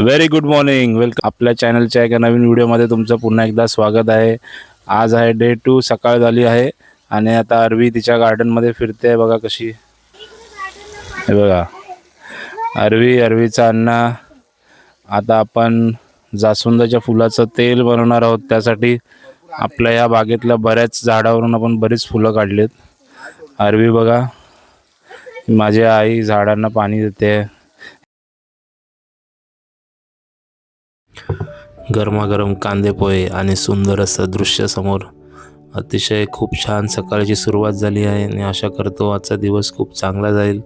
Very good morning welcome आपल्या चॅनलच्या एका नवीन व्हिडिओमध्ये तुमचं पुन्हा एकदा स्वागत आहे. आज आहे डे टू सकाळ झाली आहे आणि आता अरवी तिच्या गार्डनमध्ये फिरते आहे. बघा कशी. हे बघा. अरवी अरवीचा अण्णा. आता आपण जास्वंदाच्या फुलाचं तेल बनवणार आहोत. त्यासाठी आपल्या या बागेतल्या बऱ्याच झाडावरून आपण बरीच फुलं काढलीत. अरवी बघा. माझी आई झाडांना पाणी देते. गरमागरम कांदे पोहे आणि सुंदर असं दृश्य समोर. अतिशय खूप छान सकाळची सुरुवात झाली आहे आणि आशा करतो आजचा दिवस खूप चांगला जाईल.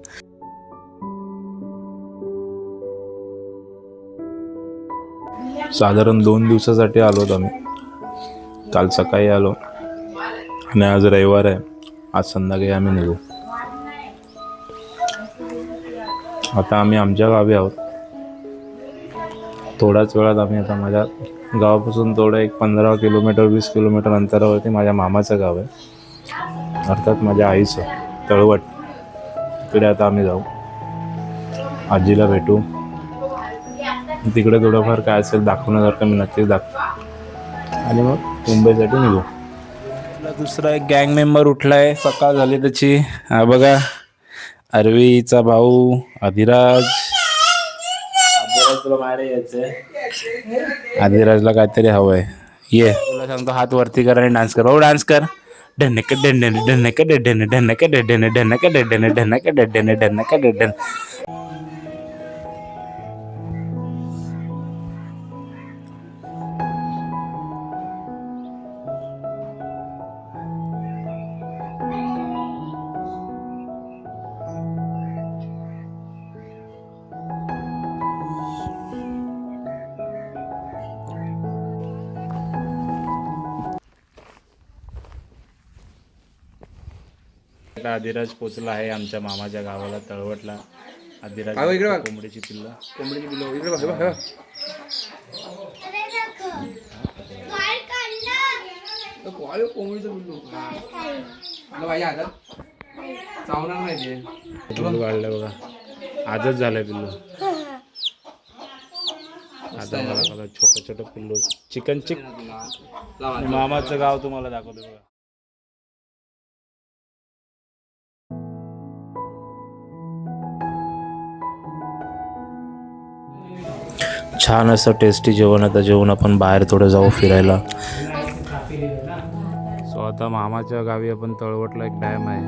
साधारण दोन दिवसासाठी आलो आम्ही. काल सकाळी आलो. आणि आज रविवार आहे. आज संध्याकाळी आम्ही निघू. आता आम्ही आमच्या गावी आहोत. थोड्याच वेळात आम्ही आता माझ्या गावापासून थोडं एक पंधरा किलोमीटर वीस किलोमीटर अंतरावरती माझ्या मामाचं गाव आहे. अर्थात माझ्या आईचं तळवट. तिकडे आता आम्ही जाऊ. आजीला भेटू. तिकडे थोडंफार काय असेल दाखवण्यासारखं मी नक्कीच दाखव आणि मग? मुंबईसाठी निघू. दुसरा एक गँग मेंबर उठलाय. सकाळ झाली त्याची. हा बघा. अरवीचा भाऊ अधिराज. तुला बाहेर यायचंय अधिराजला काहीतरी हवंय. ये. तुला सांगतो हात वरती कर आणि डान्स कर. हो डान्स कर. ढनक ढेंडन ढनक ढेंडन ढनक ढेंडन ढनक ढेंडन ढनक ढेंडन ढनक आता अधिराज पोचला आहे आमच्या मामाच्या गावाला तळवटला. अधिराज अहो, इकडे बघ. कोंबडीची पिल्लं. कोंबडीची पिल्लो इकडे बघ हे बघ, हे बघ. तो कोळी कोंबडीचं पिल्लू. मला पाहिजे हातात चावणार नाही ते. पिल्लू काढलं बघा. आजच झालंय पिल्लू. आता मला बघा छोटं छोटं पिल्लू. Chicken chick. मामाचं गाव तुम्हाला दाखवतो बघा. छान असं टेस्टी जेवण आता जेवण आपण बाहेर थोडं जाऊ फिरायला. सो आता मामाच्या गावी आपण तळवटला एक डॅम आहे.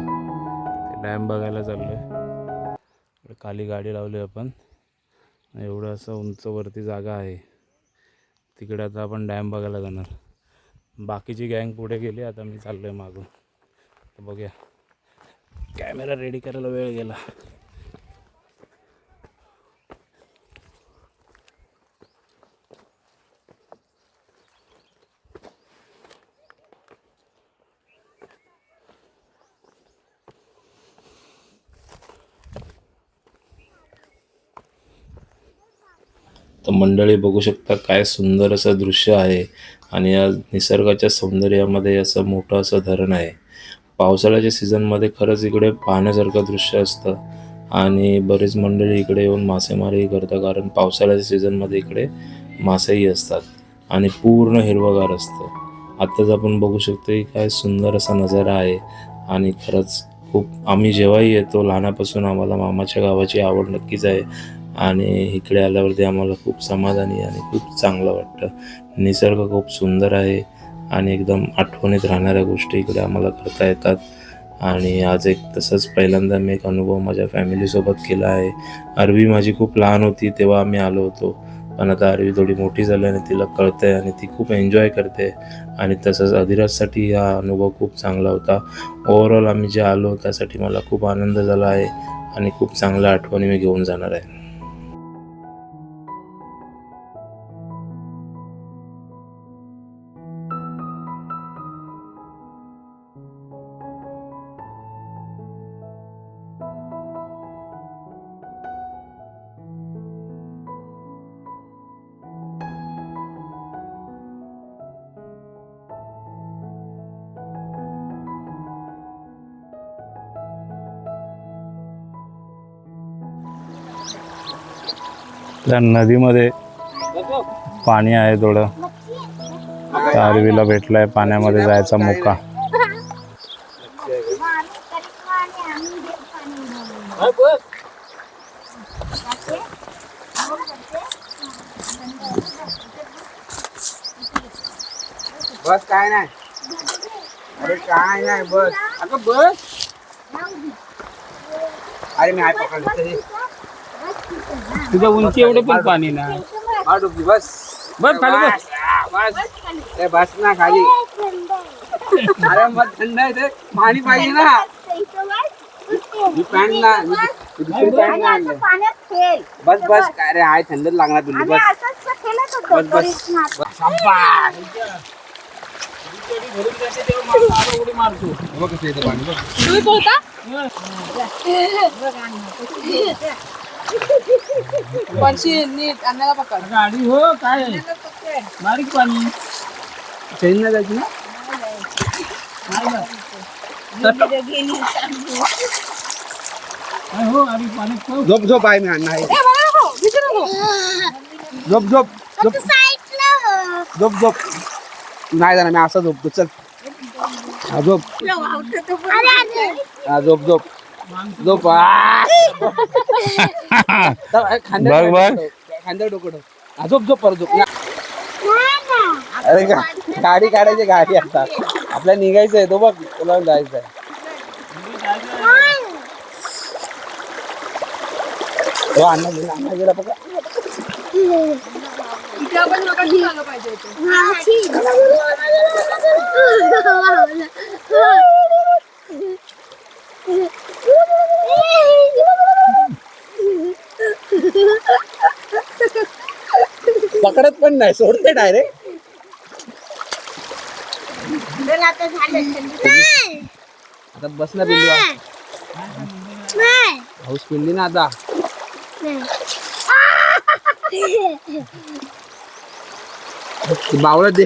ते डॅम बघायला चाललो आहे खाली गाडी लावली आपण. एवढं असं उंचवरती जागा आहे. तिकडे आता आपण डॅम बघायला जाणार. बाकीची गँग पुढे गेली आता मी चाललो आहे मागून बघूया. कॅमेरा रेडी करायला वेळ गेला. तर मंडळी बघू शकता काय सुंदर असं दृश्य आहे. आणि या निसर्गाच्या सौंदर्यामध्ये असं मोठं असं धरण आहे. पावसाळ्याच्या सीझनमध्ये खरंच इकडे पाहण्यासारखं दृश्य असतं. आणि बरेच मंडळी इकडे येऊन मासेमारी करतात कारण पावसाळ्याच्या सीझनमध्ये इकडे मासेही असतात. आणि पूर्ण हिरवगार असतं. आत्ताच आपण बघू शकतो की काय सुंदर असा नजारा आहे. आणि खरंच खूप आम्ही जेव्हाही येतो लहानापासून आम्हाला मामाच्या गावाची आवड नक्कीच आहे. आणि इकडे आल्यावरती आम्हाला खूप समाधानी आणि खूप चांगलं वाटतं. निसर्ग खूप सुंदर आहे आणि एकदम आठवणीत राहणाऱ्या गोष्टी इकडे आम्हाला करता येतात. आणि आज एक तसंच पहिल्यांदा मी एक अनुभव माझ्या फॅमिलीसोबत केला आहे. अरवी माझी खूप लहान होती तेव्हा आम्ही आलो होतो. पण आता अरवी थोडी मोठी झाल्याने तिला कळते आणि ती खूप एन्जॉय करते. आणि तसंच अधिराजसाठी हा अनुभव खूप चांगला होता. ओव्हरऑल आम्ही जे आलो त्यासाठी मला खूप आनंद झाला आहे आणि खूप चांगल्या आठवणी मी घेऊन जाणार आहे. त्या नदीमध्ये पाणी आहे थोडं. त्या अरवीला भेटलाय पाण्यामध्ये जायचा मोका. बस काय नाही. अरे काय नाही बस. अगं बस. अरे मी हाय पकडलं तरी तुझ्या उंची एवढं पण पाणी ना डुबली बस. बस खाली बस. बस. ए, बस ना खाली. अरे मग थंड आहे ते. पाणी पाहिजे ना. मी पॅन्ट ना मी मी दुसरी पॅन्ट ना आणली. बस बस. काय रे हाय थंड लागणार तुला बस. असंच खेळत होतो बस बस. बस. शाबास. उडी मारतो बघ कसं येतं पाणी बघ. तुम्ही पोहता पंची नीट अन्नाला पकड. गाडी हो काय? बारीक पाणी. ट्रेन नाही जायची ना? हो. झोप झोप आहे मी अण्णा आहे. झोप झोप झोप. झोप झोप. नाही जाणार मी असं झोपतो. चल. हा, झोप. हा, झोप झोप. झोप बघ, बघ. ठेव, खांद्यावर डोकं ठेव. हा, झोप झोप परत झोप. अरे गा- गाडी काढायची गाडी आता आपल्याला निघायचं आहे तो बघ तुला जायचं आहे तो अण्णा गेला अण्णा गेला बघा. इथे आपण पाहिजे होतं. पकडत पण नाही सोडते डायरेक्ट आता बस ना नाही हाऊस पिल्ली ना आता. ती बावळा दे.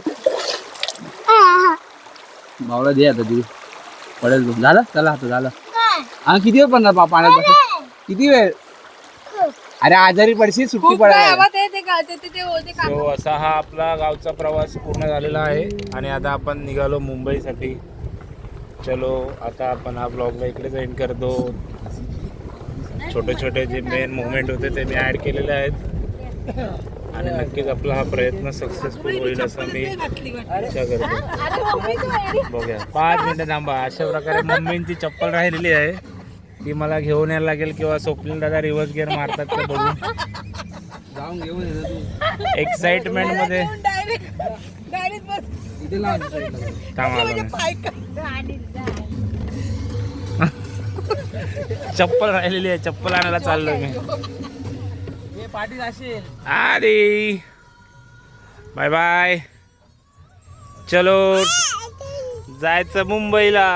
बावळा दे आता तुझी पडेल तो. झालं? चला आता झालं. हा किती वेळ पण पा- पाण्यात बस किती वेळ? अरे आजारी पडशील सुट्टी पडायला. सो असा हा आपला गावचा प्रवास पूर्ण झालेला आहे. आणि आता आपण निघालो मुंबईसाठी. चलो आता आपण हा ब्लॉगला इकडेच एंड करतो. छोटे छोटे जे मेन मुवमेंट होते ते मी ॲड केलेले आहेत. आणि नक्कीच आपला हा प्रयत्न सक्सेसफुल होईल असं मी इच्छा करतो. बघूया. पाच मिनिटं थांबा. अशा प्रकारे मम्मींची चप्पल राहिलेली आहे. ती मला घेऊन यायला लागेल किंवा स्वप्नील दादा रिव्हर्स गिअर मारतात का बघून जाऊन घेऊन ये ना तू एक्साइटमेंटमध्ये. चप्पल राहिलेली आहे चप्पल आणायला चाललोय मी. हे पाठीत असेल. आधी. बाय बाय चलो. जायचं मुंबईला.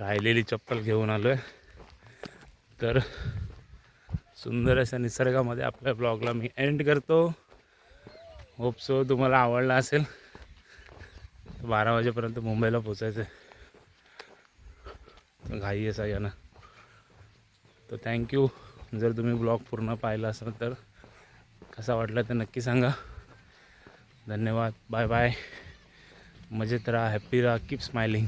राहिलेली चप्पल घेऊन आलोय. तर सुंदर अशा निसर्गामध्ये आपल्या ब्लॉगला मी एंड करतो. होप सो तुम्हाला आवडला असेल. बारा वाजेपर्यंत मुंबईला पोचायचं आहे घाई आहे यानं तर थँक्यू जर तुम्ही ब्लॉग पूर्ण पाहिला असाल तर कसा वाटला तर नक्की सांगा. धन्यवाद. बाय बाय मजेत राहा. हॅप्पी राहा. Keep smiling